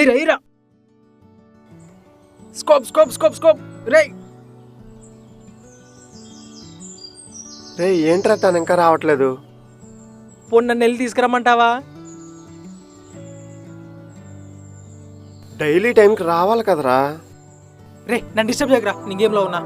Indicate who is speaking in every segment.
Speaker 1: ఏరా ఏరా scope scope scope scope. రే
Speaker 2: రే ఏంట్రా తను ఇంకా రావట్లేదు?
Speaker 1: పోనీ నన్ను వెళ్ళి తీసుకురమ్మంటావా?
Speaker 2: డైలీ టైంకి రావాలి కదరా.
Speaker 1: రే నన్ను డిస్టర్బ్ చేయకరా నీ గేమ్లో ఉన్నా.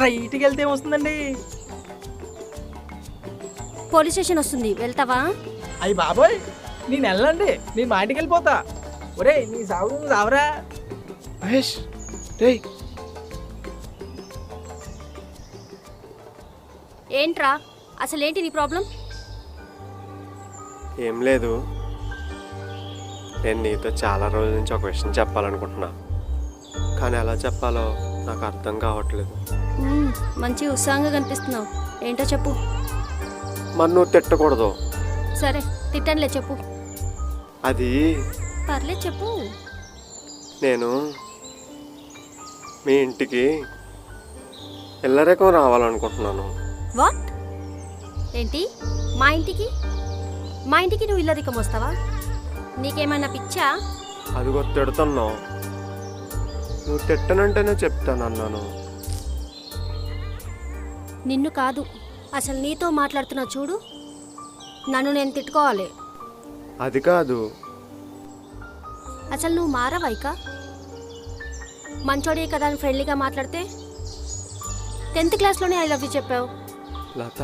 Speaker 1: స్ట్రైట్కి వెళ్తే ఏమొస్తుందండి?
Speaker 3: పోలీస్ స్టేషన్ వస్తుంది. వెళ్తావా?
Speaker 1: అయ్యి బాబోయ్! నేను వెళ్ళండి నేను మా ఇంటికి వెళ్ళిపోతా. ఒరే నీ సాగు నువ్వు సావరా.
Speaker 2: మహేష్ రే
Speaker 3: ఏంట్రా? అసలేంటి నీ ప్రాబ్లం?
Speaker 2: ఏం లేదు. నేను నీతో చాలా రోజుల నుంచి ఒక విషయం చెప్పాలనుకుంటున్నా. కానీ ఎలా చెప్పాలో నాకు అర్థం కావట్లేదు.
Speaker 3: మంచి ఉత్సాహంగా కనిపిస్తున్నావు. ఏంటో చెప్పు.
Speaker 2: మరి నువ్వు తిట్టకూడదు.
Speaker 3: సరే తిట్టనులే చెప్పు.
Speaker 2: అది
Speaker 3: పర్లేదు చెప్పు.
Speaker 2: నేను మీ ఇంటికి ఇల్లరేకం రావాలనుకుంటున్నాను.
Speaker 3: వాట్? ఏంటి? మా ఇంటికి? మా ఇంటికి నువ్వు ఇల్లరికం వస్తావా? నీకేమైనా పిచ్చా?
Speaker 2: అదిగో తిడుతున్నావు. నువ్వు తిట్టనంటేనే చెప్తాను అన్నాను.
Speaker 3: నిన్ను కాదు అసలు నీతో మాట్లాడుతున్నా చూడు. నన్ను నేను తిట్టుకోవాలి.
Speaker 2: అది కాదు.
Speaker 3: అసలు నువ్వు మారవైక మంచోడే కదా అని ఫ్రెండ్లీగా మాట్లాడితే? టెన్త్ క్లాస్లోనే ఐ లవ్ యూ చెప్పావు.
Speaker 2: లత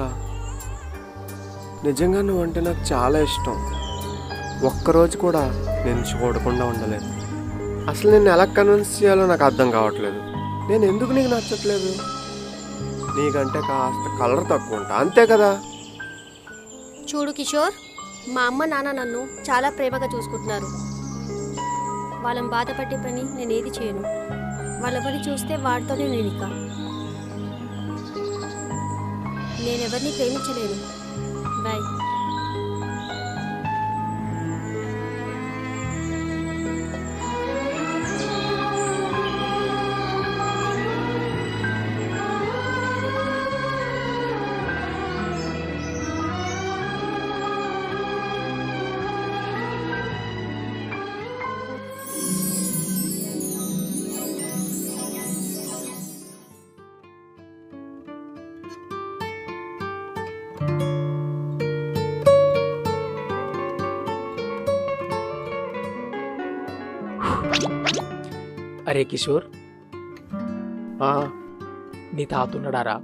Speaker 2: నిజంగా నువ్వంటే నాకు చాలా ఇష్టం. ఒక్కరోజు కూడా నేను చూడకుండా ఉండలేను. అసలు నేను ఎలా కన్విన్స్ చేయాలో నాకు అర్థం కావట్లేదు. నేను ఎందుకు నీకు నచ్చట్లేదు? నీకంటే కాస్త కలర్ తక్కువ ఉంటా అంతే కదా?
Speaker 3: చూడు కిషోర్ మా అమ్మ నాన్న నన్ను చాలా ప్రేమగా చూసుకుంటున్నారు. వాళ్ళని బాధపడే పని నేను ఏది చేయను. వాళ్ళ పని చూస్తే వాడితోనే నేను ఇక. నేనెవరిని ప్రేమించలేను. బాయ్.
Speaker 1: అరే కిషోర్.
Speaker 2: ఆ,
Speaker 1: నీ తాతున్నాడారా?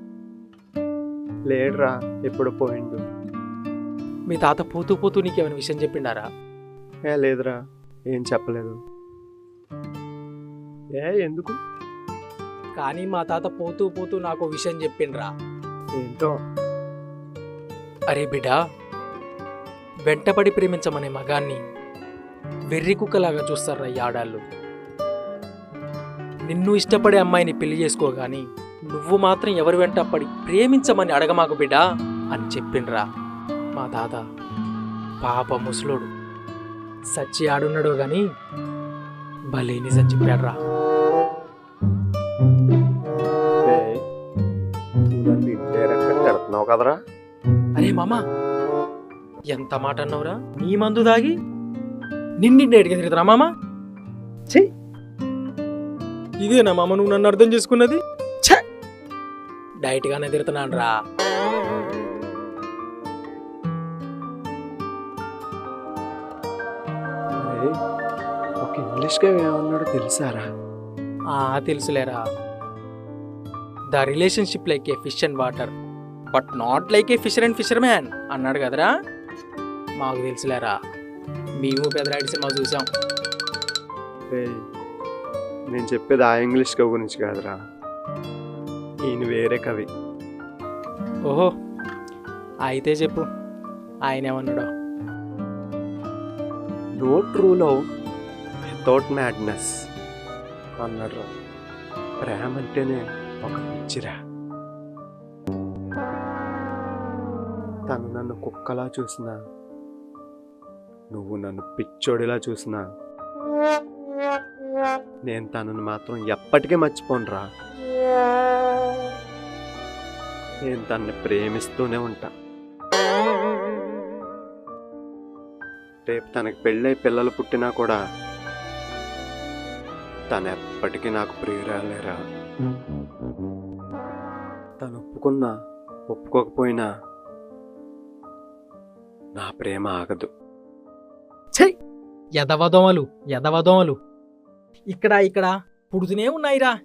Speaker 2: లేడురా ఎప్పుడు పోయిండు.
Speaker 1: మీ తాత పోతూ పోతూ నీకేమైనా విషయం చెప్పిండారా?
Speaker 2: ఏ లేదురా ఏం చెప్పలేదు. ఏ ఎందుకు?
Speaker 1: కానీ మా తాత పోతూ పోతూ నాకు విషయం చెప్పిండ్రా.
Speaker 2: ఏంటో?
Speaker 1: అరే బిడ్డా వెంటపడి ప్రేమించమనే మగాన్ని వెర్రి కుక్కలాగా చూస్తారా ఈ ఆడాళ్ళు. నిన్ను ఇష్టపడే అమ్మాయిని పెళ్ళి చేసుకోగాని నువ్వు మాత్రం ఎవరి వెంట పడి ప్రేమించమని అడగమాకు బిడ్డా అని చెప్పిండ్రా మా తాత. పాప ముసలోడు. సచ్చి ఆడున్నాడో గాని భలే నిజం చెప్పాడ్రా.
Speaker 2: నన్ను కదరా?
Speaker 1: అరే మామా ఎంత మాట అన్నావురా? నీ మందు దాగి నిన్నిండి ఎడికి తిరుగుతున్నా మామా? ఇదేనా మామ నువ్వు నన్ను అర్థం చేసుకున్నది? ఛ! డైట్గానే తిడుతున్నాను రా.
Speaker 4: ఒక ఇంగ్లీష్గా ఏమన్నాడో తెలుసారా?
Speaker 1: ఆ తెలుసులేరా. The relationship like a fish and water but not like a fisher and fisher man అన్నాడు కదరా. మాకు తెలుసులేరా. మేము పెదరాడి సినిమా చూసాం.
Speaker 4: నేను చెప్పేది ఆ ఇంగ్లీష్ కవి గురించి కాదురా. ఈయన వేరే కవి.
Speaker 1: ఓహో అయితే చెప్పు. ఆయన ఏమన్నాడో?
Speaker 4: No true love without madness అన్నాడు. ప్రేమ అంటేనే ఒక పిచ్చిరా. తను నన్ను కుక్కలా చూసినా నువ్వు నన్ను పిచ్చోడిలా చూసినా నేను తనను మాత్రం ఎప్పటికీ మర్చిపోనురా. నేను తనని ప్రేమిస్తూనే ఉంటా. రేపు తనకి పెళ్ళై పిల్లలు పుట్టినా కూడా తను ఎప్పటికీ నాకు ప్రియురాలేరా? తను ఒప్పుకున్నా ఒప్పుకోకపోయినా నా ప్రేమ ఆగదు.
Speaker 1: ఎదవదోమలు ఎదవదోమలు ఇక్కడ ఇక్కడ పుడుతూనే ఉన్నాయిరా.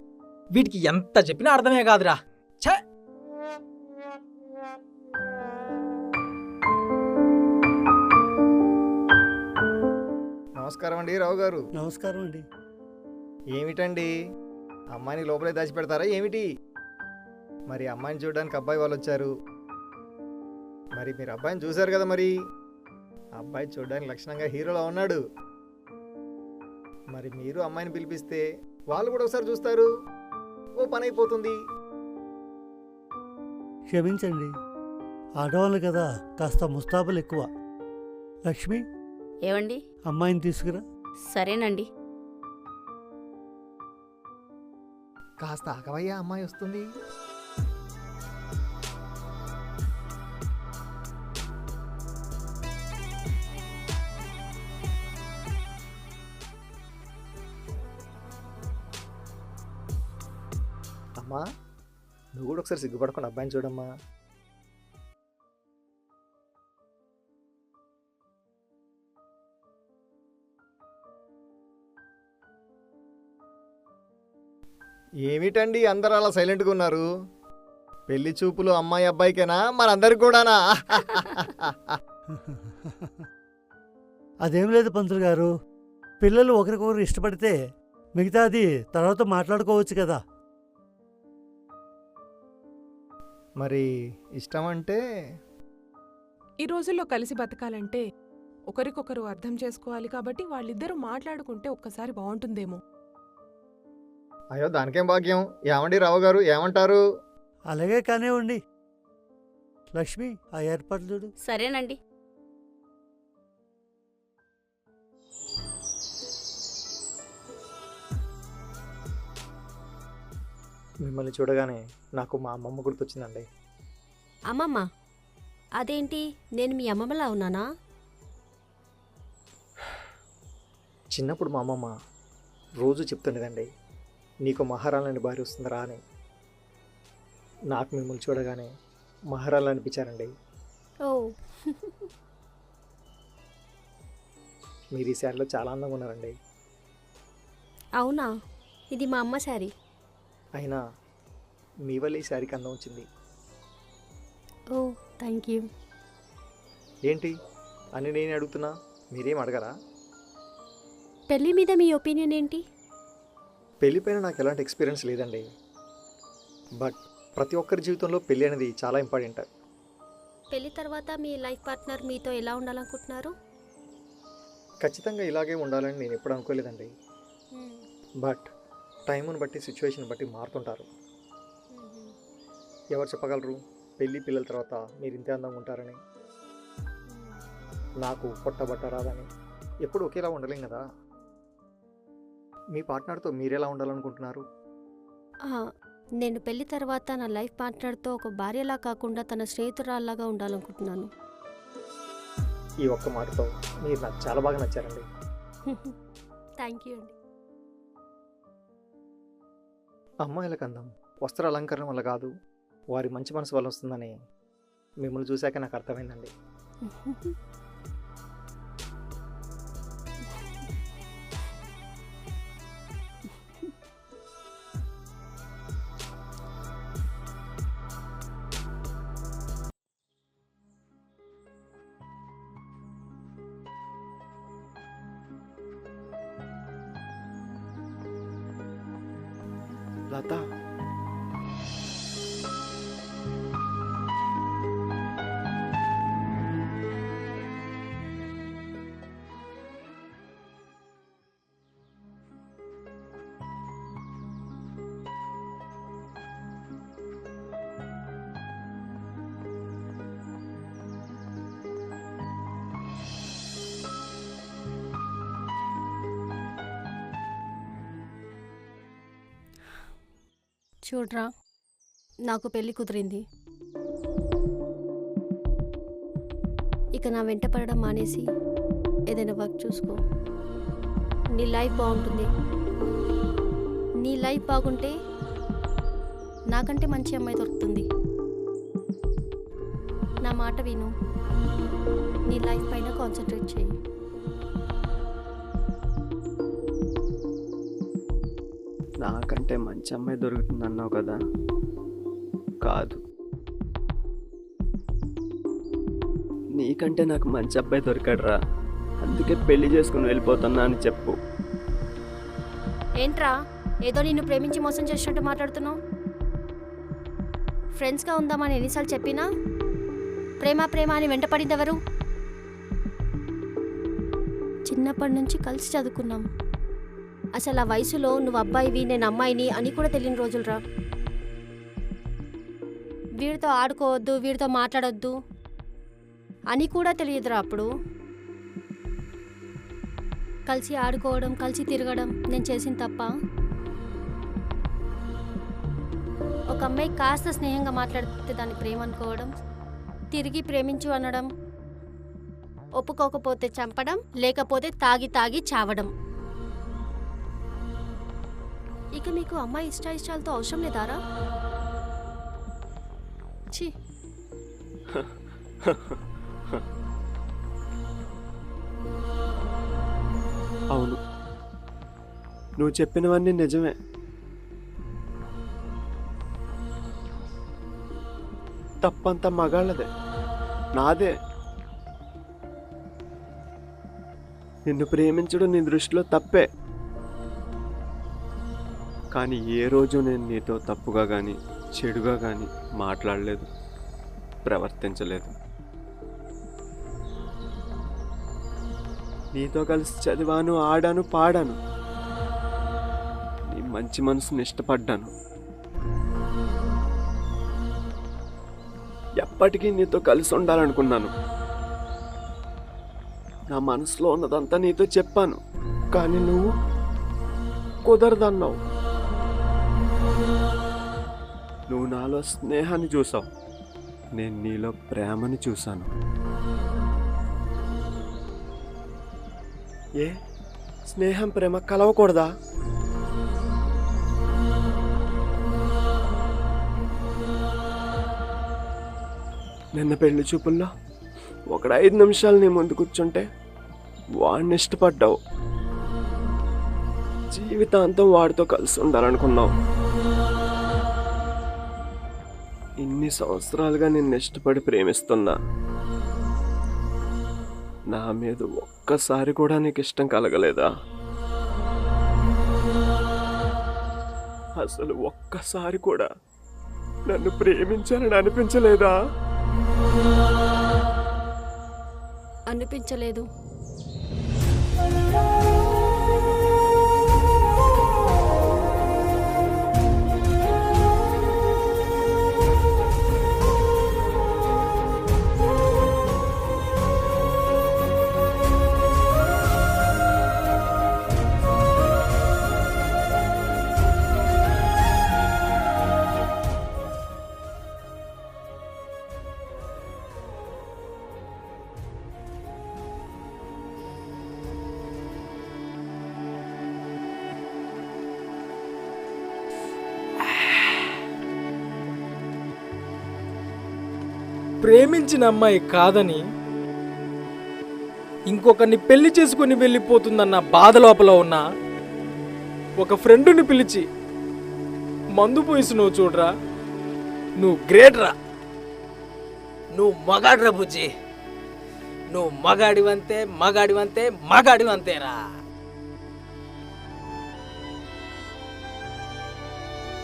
Speaker 1: వీటికి ఎంత చెప్పినా అర్థమే కాదురా. ఛ!
Speaker 5: నమస్కారం అండి రావు గారు.
Speaker 6: నమస్కారం అండి.
Speaker 5: ఏమిటండి? అమ్మాయిని లోపలే దాచిపెడతారా ఏమిటి? మరి అమ్మాయిని చూడడానికి అబ్బాయి వాళ్ళు వచ్చారు మరి మీరు అబ్బాయిని చూశారు కదా మరి? అబ్బాయి చూడడానికి లక్షణంగా హీరోలా ఉన్నాడు. మరి మీరు అమ్మాయిని పిలిపిస్తే వాళ్ళు కూడా ఒకసారి చూస్తారు. ఓ పని అయిపోతుంది.
Speaker 6: క్షమించండి. ఆడవాళ్ళు కదా కాస్త ముస్తాబులు ఎక్కువ. లక్ష్మి?
Speaker 7: ఏవండి?
Speaker 6: అమ్మాయిని తీసుకురా.
Speaker 7: సరేనండి.
Speaker 5: కాస్త ఆగవయ్యా అమ్మాయి వస్తుంది. ఒకసారి సిగ్గుపడకుండా అబ్బాయిని చూడమ్మా. ఏమిటండి అందరు అలా సైలెంట్గా ఉన్నారు? పెళ్ళి చూపులు అమ్మాయి అబ్బాయికేనా? మనందరికి కూడానా?
Speaker 6: అదేం లేదు పంతులు గారు. పిల్లలు ఒకరికొకరు ఇష్టపడితే మిగతాది తర్వాత మాట్లాడుకోవచ్చు కదా.
Speaker 5: మరి ఇష్టం అంటే
Speaker 8: ఈ రోజుల్లో కలిసి బతకాలంటే ఒకరికొకరు అర్థం చేసుకోవాలి కాబట్టి వాళ్ళిద్దరూ మాట్లాడుకుంటే ఒక్కసారి బాగుంటుందేమో.
Speaker 5: అయ్యో దానికేం భాగ్యం? ఏమండి రావు గారు? ఏమంటారు?
Speaker 6: అలాగే కానివ్వండి. లక్ష్మి ఆ ఏర్పాట్లు చూడు.
Speaker 7: సరేనండి.
Speaker 5: మిమ్మల్ని చూడగానే నాకు మా అమ్మమ్మ గుర్తొచ్చిందండి.
Speaker 3: అమ్మమ్మ అదేంటి? నేను మీ అమ్మమ్మలా ఉన్నానా?
Speaker 5: చిన్నప్పుడు మా అమ్మమ్మ రోజు చెప్తుండేదండి నీకు మహారాణి భార్య వస్తుందిరా అని. నాకు మిమ్మల్ని చూడగానే మహారాణి అనిపించారండి.
Speaker 3: ఓ.
Speaker 5: మీరు ఈ శారీలో చాలా అందంగా ఉన్నారండి.
Speaker 3: అవునా? ఇది మా అమ్మ శారీ.
Speaker 5: అయినా మీ వల్ల ఈ శారీకి అందం వచ్చింది.
Speaker 3: Oh thank you.
Speaker 5: ఏంటి? అని నేను అడుగుతున్నా మీరేం అడగరా?
Speaker 3: పెళ్ళి మీద మీ ఒపీనియన్ ఏంటి?
Speaker 5: పెళ్ళిపైన నాకు ఎలాంటి ఎక్స్పీరియన్స్ లేదండి. బట్ ప్రతి ఒక్కరి జీవితంలో పెళ్ళి అనేది చాలా ఇంపార్టెంట్.
Speaker 3: పెళ్ళి తర్వాత మీ లైఫ్ పార్ట్నర్ మీతో ఎలా ఉండాలనుకుంటున్నారు?
Speaker 5: ఖచ్చితంగా ఇలాగే ఉండాలని నేను ఎప్పుడు అనుకోలేదండి. బట్ టైముని బట్టి సిచ్యువేషన్ బట్టి మారుతుంటారు. ఎవరు చెప్పగలరు? పెళ్ళి పిల్లల తర్వాత మీరు ఇంతే అందంగా ఉంటారని. నాకు పొట్టబట్ట రాదని. ఎప్పుడు ఒకేలా ఉండలేం కదా. మీ పార్ట్నర్తో మీరెలా ఉండాలనుకుంటున్నారు?
Speaker 3: నేను పెళ్ళి తర్వాత నా లైఫ్ పార్ట్నర్తో ఒక భార్యలా కాకుండా తన స్నేహితురాల్లాగా ఉండాలనుకుంటున్నాను.
Speaker 5: ఈ ఒక్క మాటతో మీరు నాకు చాలా బాగా నచ్చారండి.
Speaker 3: థ్యాంక్ యూ అండి.
Speaker 5: అమ్మాయిలకు అందం. వస్త్ర అలంకరణ వల్ల కాదు వారి మంచి మనసు వల్ల వస్తుందని మిమ్మల్ని చూశాక నాకు అర్థమైందండి.
Speaker 4: లత
Speaker 3: చూడరా నాకు పెళ్ళి కుదిరింది. ఇక నా వెంట పడడం మానేసి ఏదైనా వర్క్ చూసుకో. నీ లైఫ్ బాగుంటుంది. నీ లైఫ్ బాగుంటే నాకంటే మంచి అమ్మాయి దొరుకుతుంది. నా మాట విను. నీ లైఫ్ పైన కాన్సన్ట్రేట్ చేయి.
Speaker 4: నాకంటే మంచి అమ్మాయి దొరుకుతుంది అన్నావు కదా? కాదు. నీకంటే నాకు మంచి అబ్బాయి దొరికాడరా. అందుకే పెళ్ళి చేసుకుని వెళ్ళిపోతున్నా అని చెప్పు.
Speaker 3: ఏంట్రా? ఏదో నిన్ను ప్రేమించి మోసం చేసినట్టు మాట్లాడుతున్నావు? ఫ్రెండ్స్గా ఉందామని ఎన్నిసార్లు చెప్పినా? ప్రేమ ప్రేమ అని వెంటపడింది ఎవరు చిన్నప్పటి నుంచి కలిసి చదువుకున్నాం. అసలు ఆ వయసులో నువ్వు అబ్బాయివి నేను అమ్మాయిని అని కూడా తెలియని రోజులురా. వీడితో ఆడుకోవద్దు వీడితో మాట్లాడొద్దు అని కూడా తెలియదురా అప్పుడు. కలిసి ఆడుకోవడం కలిసి తిరగడం నేను చేసిన తప్ప. ఒక అమ్మాయి కాస్త స్నేహంగా మాట్లాడితే దాన్ని ప్రేమ అనుకోవడం తిరిగి ప్రేమించు అనడం ఒప్పుకోకపోతే చంపడం లేకపోతే తాగి తాగి చావడం. ఇక మీకు అమ్మాయి ఇష్ట ఇష్టాలతో అవసరం లేదారా ఛీ.
Speaker 4: అవును. నువ్వు చెప్పినవన్నీ నిజమే. తప్పంత మగాళ్ళదే. నాదే. నిన్ను ప్రేమించడం నీ దృష్టిలో తప్పే. కానీ ఏ రోజు నేను నీతో తప్పుగా కానీ చెడుగా కానీ మాట్లాడలేదు ప్రవర్తించలేదు. నీతో కలిసి చదివాను ఆడాను పాడాను. నీ మంచి మనసుని ఇష్టపడ్డాను. ఎప్పటికీ నీతో కలిసి ఉండాలనుకున్నాను. నా మనసులో ఉన్నదంతా నీతో చెప్పాను. కానీ నువ్వు కుదరదన్నావు. నువ్వు నాలో స్నేహాన్ని చూసావు. నేను నీలో ప్రేమని చూశాను. ఏ? స్నేహం ప్రేమ కలవకూడదా? నిన్న పెళ్ళి చూపుల్లో ఒకడు ఐదు నిమిషాలు నీ ముందు కూర్చుంటే వాడిని ఇష్టపడ్డావు. జీవితాంతం వాడితో కలిసి ఉండాలనుకున్నావు. ఇన్ని సంవత్సరాలుగా నేను ఇష్టపడి ప్రేమిస్తున్నా. నా మీద ఒక్కసారి కూడా నీకు ఇష్టం కలగలేదా? అసలు ఒక్కసారి కూడా నన్ను ప్రేమించాలని అనిపించలేదా?
Speaker 3: అనిపించలేదు.
Speaker 1: ప్రేమించిన అమ్మాయి కాదని ఇంకొకరిని పెళ్ళి చేసుకుని వెళ్ళిపోతుందన్న బాధ లోపల ఉన్న ఒక ఫ్రెండుని పిలిచి మందు పోయిస్తున్నావు చూడరా నువ్వు గ్రేట్ రా. నువ్వు మగాడ్రా బుజ్జి. నువ్వు మగాడివంతే మగాడివంతే మగాడివంతేరా.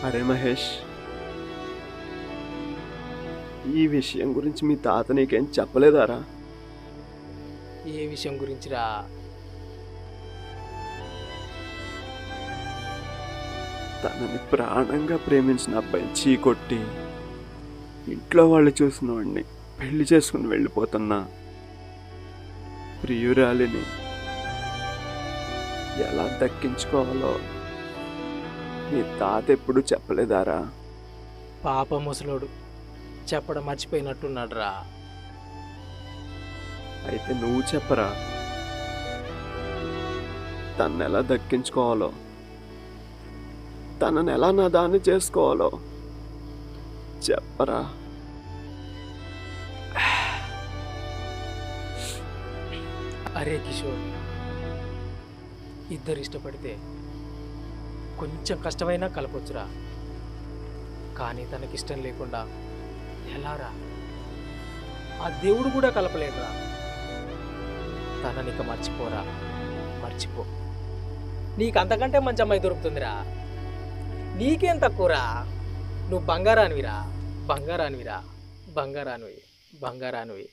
Speaker 4: అరే మహేష్ ఈ విషయం గురించి మీ తాత నీకేం చెప్పలేదారా?
Speaker 1: ఏ విషయం గురించిరా?
Speaker 4: తనని ప్రాణంగా ప్రేమించిన అబ్బాయిని చీకొట్టి ఇంట్లో వాళ్ళు చూసిన వాడిని పెళ్ళి చేసుకుని వెళ్ళిపోతున్నా ప్రియురాలిని ఎలా దక్కించుకోవాలో మీ తాత ఎప్పుడు చెప్పలేదారా?
Speaker 1: పాప ముసలోడు. చెప్పడం మర్చిపోయినట్టున్నాడురా.
Speaker 4: అయితే నువ్వు చెప్పరా? తను ఎలా దక్కించుకోవాలో? తనని ఎలా నా దాన్ని చేసుకోవాలో? చెప్పరా?
Speaker 1: అరే కిషోర్ ఇద్దరు ఇష్టపడితే కొంచెం కష్టమైనా కలపొచ్చురా. కానీ తనకిష్టం లేకుండా ఎలారా? ఆ దేవుడు కూడా కలపలేడురా. తననిక మర్చిపోరా. మర్చిపో. నీకు అంతకంటే మంచి అమ్మాయి దొరుకుతుందిరా. నీకేం తక్కువరా? నువ్వు బంగారానివిరా. బంగారానివిరా. బంగారానివి. బంగారానివి.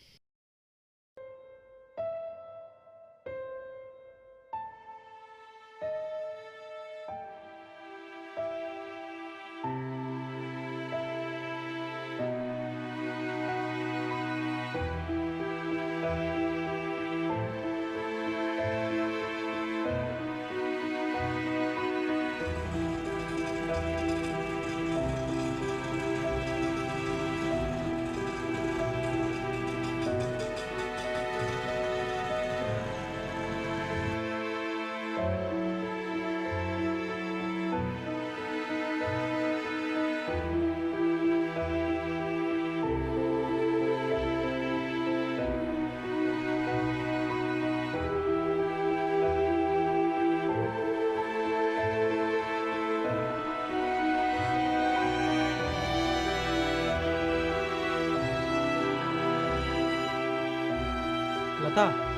Speaker 1: లత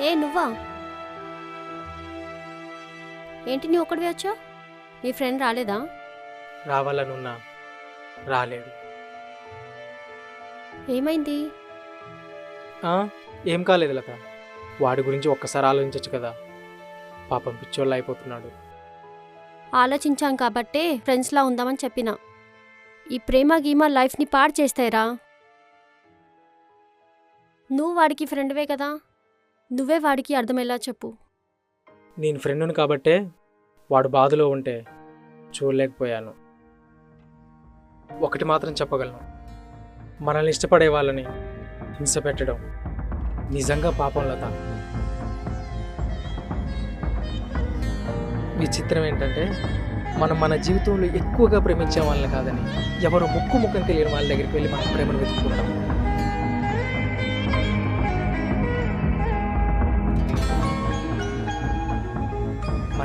Speaker 3: ఏ నువ్వా? ఏంటి నీ ఒక్కడివి వచ్చా నీ ఫ్రెండ్ రాలేదా?
Speaker 1: రావాలనున్నా రాలేడు.
Speaker 3: ఏమైంది?
Speaker 1: ఆ, ఏం కాలేదు లత. వాడి గురించి ఒక్కసారి ఆలోచించచ్చు కదా. పాపం పిచ్చోళ్ళు అయిపోతున్నాడు.
Speaker 3: ఆలోచించాం కాబట్టే ఫ్రెండ్స్లా ఉందామని చెప్పిన. ఈ ప్రేమ గీమ లైఫ్ని పాడు చేస్తాయిరా. నువ్వు వాడికి ఫ్రెండ్వే కదా? నువ్వే వాడికి అర్థమయ్యేలా చెప్పు.
Speaker 1: నేను ఫ్రెండ్ను కాబట్టే వాడు బాధలో ఉంటే చూడలేకపోయాను. ఒకటి మాత్రం చెప్పగలను. మనల్ని ఇష్టపడే వాళ్ళని హింస పెట్టడం నిజంగా పాపం లత. విచిత్రం ఏంటంటే మనం మన జీవితంలో ఎక్కువగా ప్రేమించే వాళ్ళని కాదని ఎవరు ముక్కు ముక్కని తెలియని వాళ్ళ దగ్గరికి వెళ్ళి మన ప్రేమను వెతుక్కుంటాం.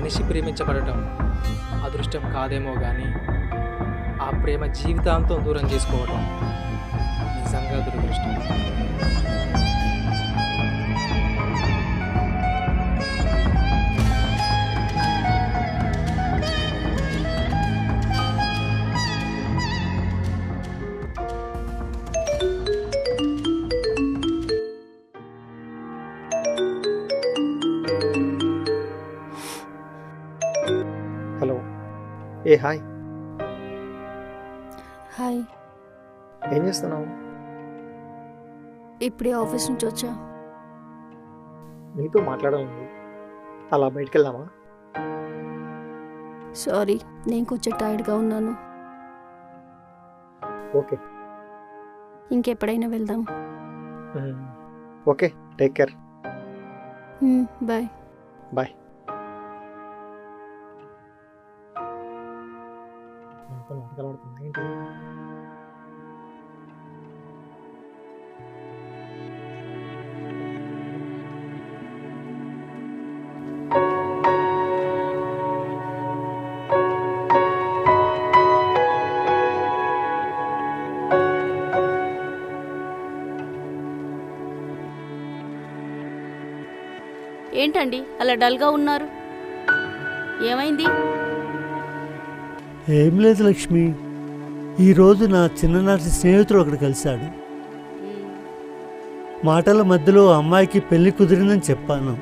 Speaker 1: మనిషి ప్రేమించబడటం అదృష్టం కాదేమో కానీ ఆ ప్రేమ జీవితాంతం దూరం చేసుకోవడం నిజంగా దురదృష్టం.
Speaker 5: ఏ హాయ్
Speaker 3: హాయ్
Speaker 5: ఏం చేస్తున్నావు?
Speaker 3: ఇప్పుడే ఆఫీస్ నుంచి వచ్చా.
Speaker 5: నీతో మాట్లాడాలండి. అలా బయటికి వెళ్దామా
Speaker 3: సారీ నేను కొంచెం టైర్డ్గా ఉన్నాను.
Speaker 5: ఓకే.
Speaker 3: ఇంకెప్పుడైనా వెళ్దాం.
Speaker 5: Okay take care
Speaker 3: bye
Speaker 5: bye
Speaker 7: ఏంటండి అలా డల్గా ఉన్నారు? ఏమైంది?
Speaker 6: ఏం లేదు లక్ష్మి. ఈరోజు నా చిన్ననాటి స్నేహితుడు ఒకడు కలిశాడు. మాటల మధ్యలో అమ్మాయికి పెళ్ళి కుదిరిందని చెప్పాను.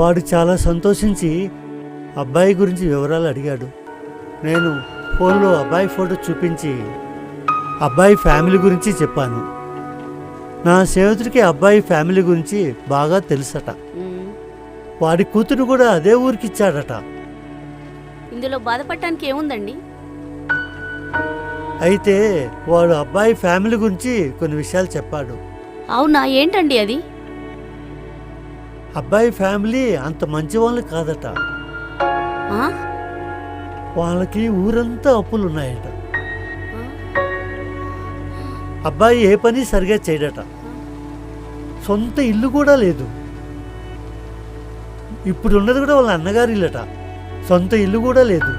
Speaker 6: వాడు చాలా సంతోషించి అబ్బాయి గురించి వివరాలు అడిగాడు. నేను ఫోన్లో అబ్బాయి ఫోటో చూపించి అబ్బాయి ఫ్యామిలీ గురించి చెప్పాను. నా స్నేహితుడికి అబ్బాయి ఫ్యామిలీ గురించి బాగా తెలుసట. వాడి కూతురు కూడా అదే ఊరికిచ్చాడట.
Speaker 7: ఇందులో బాధపడటానికి ఏముందండి?
Speaker 6: అయితే వాడు అబ్బాయి ఫ్యామిలీ గురించి కొన్ని విషయాలు చెప్పాడు.
Speaker 7: అవునా? ఏంటండి అది?
Speaker 6: అబ్బాయి ఫ్యామిలీ అంత మంచి వాళ్ళు కాదట.
Speaker 7: ఆ?
Speaker 6: వాళ్ళకి ఊరంతా అప్పులు ఉన్నాయట? అబ్బాయి ఏ పని సరిగా చేయడట. సొంత ఇల్లు కూడా లేదు. ఇప్పుడు ఉన్నది కూడా వాళ్ళ అన్నగారి ఇల్లట. సొంత ఇల్లు కూడా లేదు.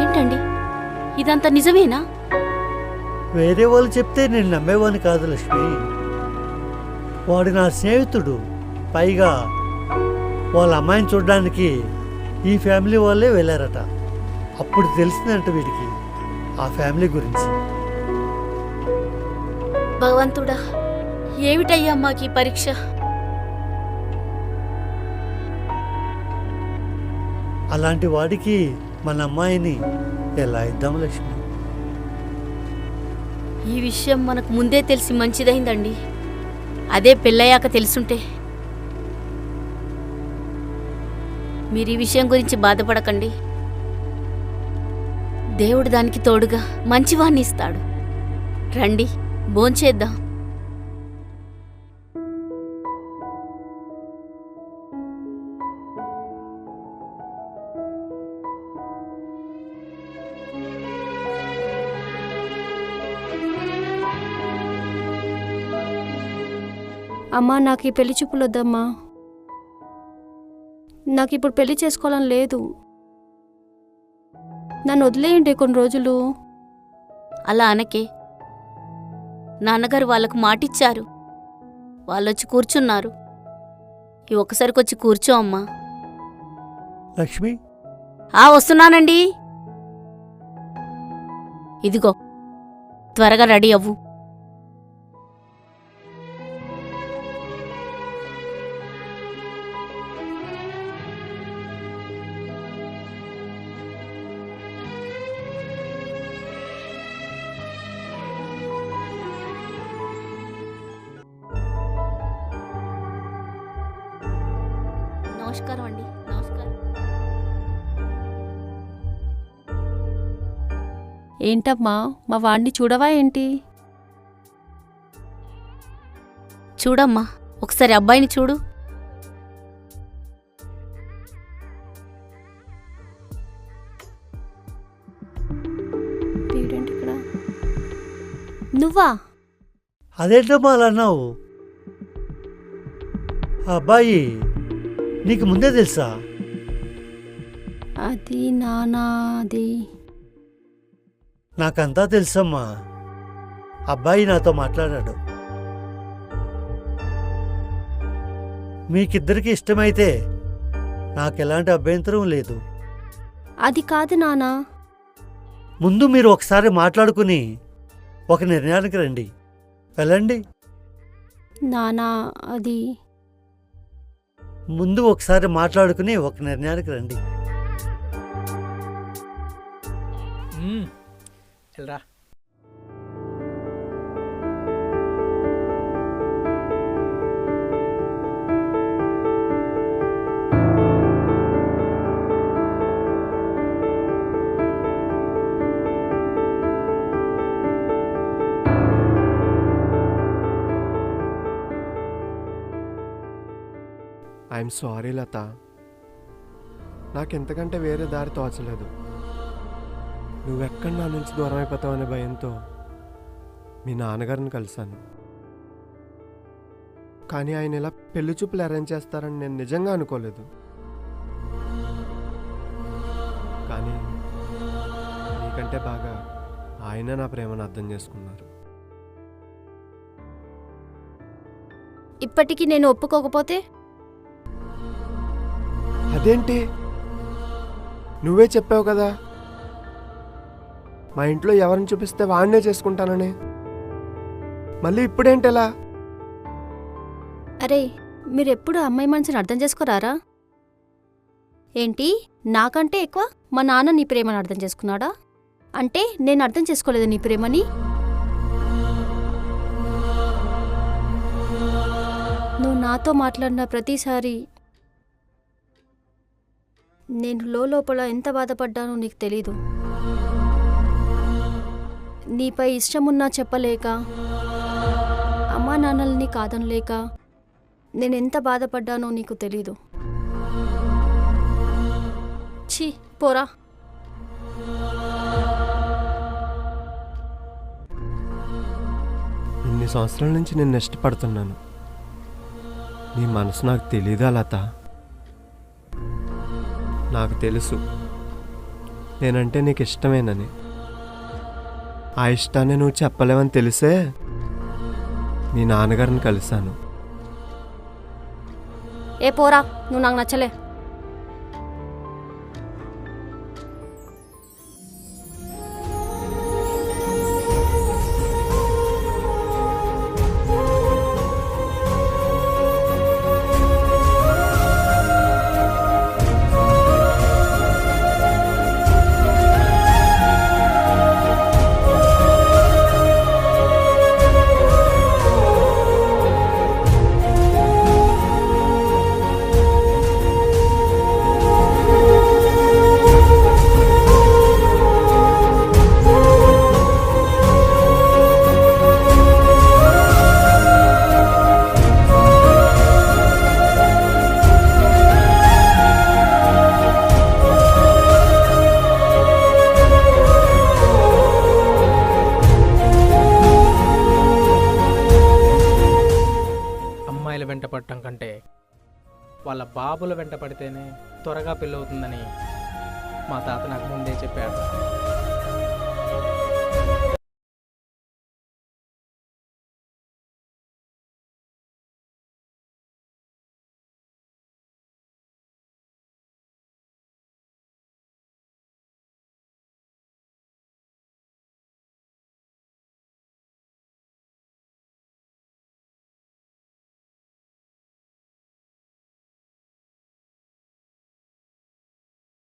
Speaker 7: ఏంటండి? ఇదంతా నిజమేనా?
Speaker 6: వేరే వాళ్ళు చెప్తే నేను నమ్మేవాని కాదు లక్ష్మి. వాడు నా స్నేహితుడు. పైగా వాళ్ళ అమ్మాయిని చూడడానికి ఈ ఫ్యామిలీ వాళ్ళే వెళ్ళారట. అప్పుడు తెలిసిందంట వీడికి. ఆ ఫ్యామిలీ గురించి.
Speaker 7: భగవంతుడా ఏమిటయ్యా మాకు ఈ పరీక్ష?
Speaker 6: అలాంటి వాడికి మన అమ్మాయిని ఎలా ఇద్దాం లక్ష్మి?
Speaker 7: ఈ విషయం మనకు ముందే తెలిసి మంచిదైందండి. అదే పెళ్ళయ్యాక తెలుసుంటే. మీరు ఈ విషయం గురించి బాధపడకండి. దేవుడు దానికి తోడుగా మంచివాణ్ణి ఇస్తాడు. రండి భోంచేద్దాం.
Speaker 3: అమ్మా నాకు ఈ పెళ్ళి చూపులొద్దమ్మా. నాకు ఇప్పుడు పెళ్ళి చేసుకోవాలని లేదు. నన్ను వదిలేయండి కొన్ని రోజులు.
Speaker 7: అలా అనకే. నాన్నగారు వాళ్ళకు మాటిచ్చారు. వాళ్ళొచ్చి కూర్చున్నారు. ఈ ఒక్కసారికి వచ్చి కూర్చో అమ్మా.
Speaker 6: లక్ష్మి?
Speaker 7: ఆ వస్తున్నానండి. ఇదిగో త్వరగా రెడీ అవ్వు.
Speaker 3: ఏంటమ్మా మా వాడిని చూడవా ఏంటి?
Speaker 7: చూడమ్మా ఒకసారి అబ్బాయిని చూడు.
Speaker 3: నువ్వా?
Speaker 6: అదేంటమ్మా అలా అన్నావు? ఆ అబ్బాయి నీకు ముందే తెలుసా?
Speaker 3: అది నానా అది
Speaker 6: నాకంతా తెలుసమ్మా. అబ్బాయి నాతో మాట్లాడాడు. మీకిద్దరికి ఇష్టమైతే నాకెలాంటి అభ్యంతరం లేదు.
Speaker 3: అది కాదు నానా.
Speaker 6: ముందు మీరు ఒకసారి మాట్లాడుకుని ఒక నిర్ణయానికి రండి. వెళ్ళండి.
Speaker 3: నానా అది
Speaker 6: ముందు ఒకసారి మాట్లాడుకుని ఒక నిర్ణయానికి రండి.
Speaker 1: వెళ్ళరా
Speaker 4: ఐఎమ్ సారీ లత. నాకు ఎంతకంటే వేరే దారి తోచలేదు. నువ్వెక్కడ నా నుంచి దూరం అయిపోతావు అనే భయంతో మీ నాన్నగారిని కలిశాను. కానీ ఆయన ఇలా పెళ్ళి చూపులు అరేంజ్ చేస్తారని నేను నిజంగా అనుకోలేదు. కానీ నీకంటే బాగా ఆయన నా ప్రేమను అర్థం చేసుకున్నారు.
Speaker 3: ఇప్పటికీ నేను ఒప్పుకోకపోతే?
Speaker 2: అదేంటి? నువ్వే చెప్పావు కదా? మా ఇంట్లో ఎవరిని చూపిస్తే వాడినే చేసుకుంటానని. మళ్ళీ ఇప్పుడేంటి ఎలా
Speaker 3: అరే మీరు ఎప్పుడు అమ్మాయి మనసుని అర్థం చేసుకోరారా? ఏంటి నాకంటే ఎక్కువ మా నాన్న నీ ప్రేమను అర్థం చేసుకున్నాడా? అంటే నేను అర్థం చేసుకోలేదు నీ ప్రేమని. నువ్వు నాతో మాట్లాడిన ప్రతిసారి నేను లోపల ఎంత బాధపడ్డానో నీకు తెలీదు. నీపై ఇష్టమున్నా చెప్పలేక అమ్మా నాన్నల్ని కాదనలేక నేనెంత బాధపడ్డానో నీకు తెలీదు. ఛీ పోరా.
Speaker 2: ఇన్ని సంవత్సరాల నుంచి నేను ఇష్టపడుతున్నాను నీ మనసు నాకు తెలీదా లత? నాకు తెలుసు. నేనంటే నీకు ఇష్టమేనని. ఆ ఇష్టాన్ని నువ్వు చెప్పలేవని తెలిసే మీ నాన్నగారిని కలిశాను.
Speaker 3: ఏ పోరా నువ్వు నాకు నచ్చలే.
Speaker 1: బాబుల వెంట పడితేనే త్వరగా పెళ్ళవుతుందని మా తాత నాకు ముందే చెప్పాడు.